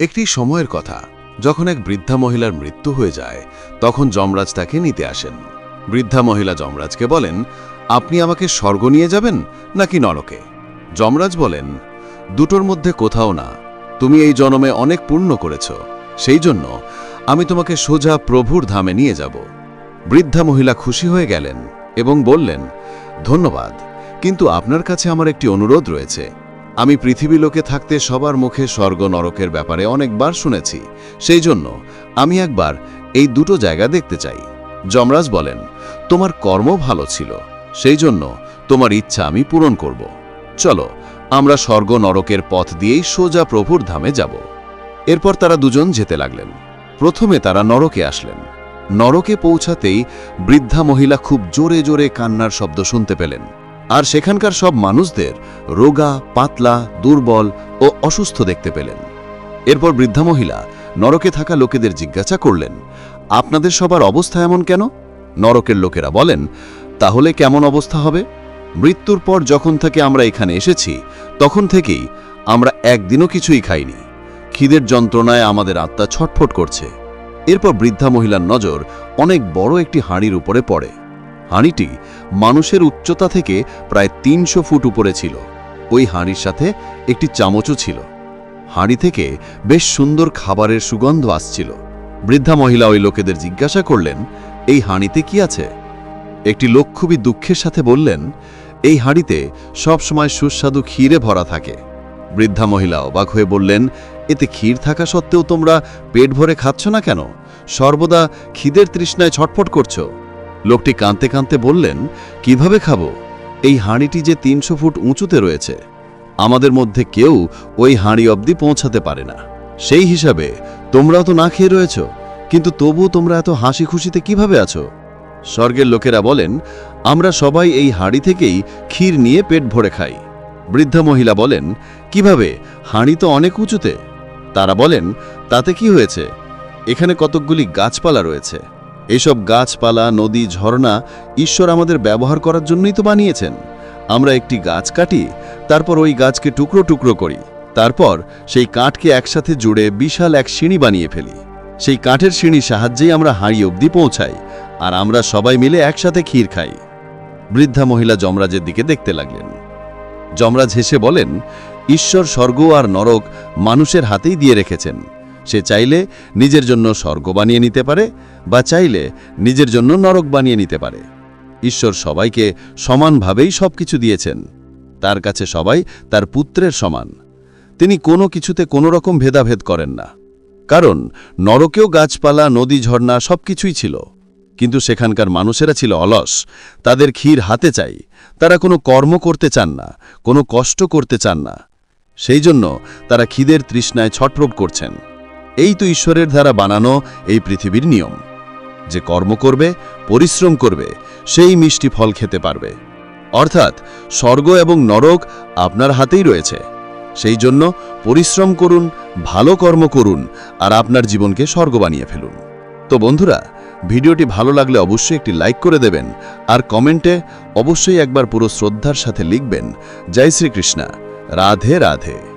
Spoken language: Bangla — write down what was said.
একটি সময়ের কথা। যখন এক বৃদ্ধা মহিলার মৃত্যু হয়ে যায়, তখন যমরাজ তাকে নিতে আসেন। বৃদ্ধা মহিলা যমরাজকে বলেন, আপনি আমাকে স্বর্গ নিয়ে যাবেন নাকি নরকে? যমরাজ বলেন, দুটোর মধ্যে কোথাও না। তুমি এই জনমে অনেক পূর্ণ করেছ। সেই জন্য আমি তোমাকে সোজা প্রভুর ধামে নিয়ে যাব। বৃদ্ধা মহিলা খুশি হয়ে গেলেন এবং বললেন, ধন্যবাদ, কিন্তু আপনার কাছে আমার একটি অনুরোধ রয়েছে। আমি পৃথিবী লোকে থাকতে সবার মুখে স্বর্গ নরকের ব্যাপারে অনেকবার শুনেছি। সেই জন্য আমি একবার এই দুটো জায়গা দেখতে চাই। যমরাজ বলেন, তোমার কর্ম ভালো ছিল, সেই জন্য তোমার ইচ্ছা আমি পূরণ করব। চলো, আমরা স্বর্গ নরকের পথ দিয়েই সোজা প্রভুর ধামে যাব। এরপর তারা দুজন যেতে লাগলেন। প্রথমে তারা নরকে আসলেন। নরকে পৌঁছাতেই বৃদ্ধা মহিলা খুব জোরে জোরে কান্নার শব্দ শুনতে পেলেন। আর সেখানকার সব মানুষদের রোগা, পাতলা, দুর্বল ও অসুস্থ দেখতে পেলেন। এরপর বৃদ্ধা মহিলা নরকে থাকা লোকেদের জিজ্ঞাসা করলেন, আপনাদের সবার অবস্থা এমন কেন? নরকের লোকেরা বলেন, তাহলে কেমন অবস্থা হবে? মৃত্যুর পর যখন থেকে আমরা এখানে এসেছি, তখন থেকেই আমরা একদিনও কিছুই খাইনি। খিদের যন্ত্রণায় আমাদের আত্মা ছটফট করছে। এরপর বৃদ্ধা মহিলার নজর অনেক বড় একটি হাঁড়ির উপরে পড়ে। হাঁড়িটি মানুষের উচ্চতা থেকে প্রায় তিনশো ফুট উপরে ছিল। ওই হাঁড়ির সাথে একটি চামচও ছিল। হাঁড়ি থেকে বেশ সুন্দর খাবারের সুগন্ধ আসছিল। বৃদ্ধা মহিলা ওই লোকেদের জিজ্ঞাসা করলেন, এই হাঁড়িতে কি আছে? একটি লোক খুবই দুঃখের সাথে বললেন, এই হাঁড়িতে সবসময় সুস্বাদু ক্ষীরে ভরা থাকে। বৃদ্ধা মহিলা অবাক হয়ে বললেন, এতে ক্ষীর থাকা সত্ত্বেও তোমরা পেট ভরে খাচ্ছ না কেন? সর্বদা খিদের তৃষ্ণায় ছটফট করছ। লোকটি কাঁদতে কাঁদতে বললেন, কীভাবে খাব? এই হাঁড়িটি যে তিনশো ফুট উঁচুতে রয়েছে, আমাদের মধ্যে কেউ ওই হাঁড়ি অবধি পৌঁছাতে পারে না। সেই হিসাবে তোমরাও তো না খেয়ে রয়েছ, কিন্তু তবু তোমরা এত হাসি খুশিতে কীভাবে আছো? স্বর্গের লোকেরা বলেন, আমরা সবাই এই হাঁড়ি থেকেই ক্ষীর নিয়ে পেট ভরে খাই। বৃদ্ধা মহিলা বলেন, কীভাবে? হাঁড়ি তো অনেক উঁচুতে। তারা বলেন, তাতে কি হয়েছে? এখানে কতকগুলি গাছপালা রয়েছে। এসব গাছপালা, নদী, ঝর্ণা ঈশ্বর আমাদের ব্যবহার করার জন্যই তো বানিয়েছেন। আমরা একটি গাছ কাটি, তারপর ওই গাছকে টুকরো টুকরো করি। তারপর সেই কাঠকে একসাথে জুড়ে বিশাল এক সিঁড়ি বানিয়ে ফেলি। সেই কাঠের সিঁড়ির সাহায্যেই আমরা হাঁড়ি অবধি পৌঁছাই, আর আমরা সবাই মিলে একসাথে ক্ষীর খাই। বৃদ্ধা মহিলা যমরাজের দিকে দেখতে লাগলেন। যমরাজ হেসে বলেন, ঈশ্বর স্বর্গ আর নরক মানুষের হাতেই দিয়ে রেখেছেন। সে চাইলে নিজের জন্য স্বর্গ বানিয়ে নিতে পারে, বা চাইলে নিজের জন্য নরক বানিয়ে নিতে পারে। ঈশ্বর সবাইকে সমানভাবেই সব কিছু দিয়েছেন। তার কাছে সবাই তার পুত্রের সমান। তিনি কোনো কিছুতে কোনো রকম ভেদাভেদ করেন না। কারণ নরকেও গাছপালা, নদী, ঝর্ণা সব কিছুই ছিল। কিন্তু সেখানকার মানুষেরা ছিল অলস। তাদের ক্ষীর হাতে চাই। তারা কোনো কর্ম করতে চান না, কোনো কষ্ট করতে চান না। সেই জন্য তারা খিদের তৃষ্ণায় ছটফট করছেন। এই তো ঈশ্বরের দ্বারা বানানো এই পৃথিবীর নিয়ম। যে কর্ম করবে, পরিশ্রম করবে, সেই মিষ্টি ফল খেতে পারবে। অর্থাৎ স্বর্গ এবং নরক আপনার হাতেই রয়েছে। সেই জন্য পরিশ্রম করুন, ভালো কর্ম করুন আর আপনার জীবনকে স্বর্গ বানিয়ে ফেলুন। তো বন্ধুরা, ভিডিওটি ভালো লাগলে অবশ্যই একটি লাইক করে দেবেন আর কমেন্টে অবশ্যই একবার পুরো শ্রদ্ধার সাথে লিখবেন, জয় শ্রীকৃষ্ণা, রাধে রাধে।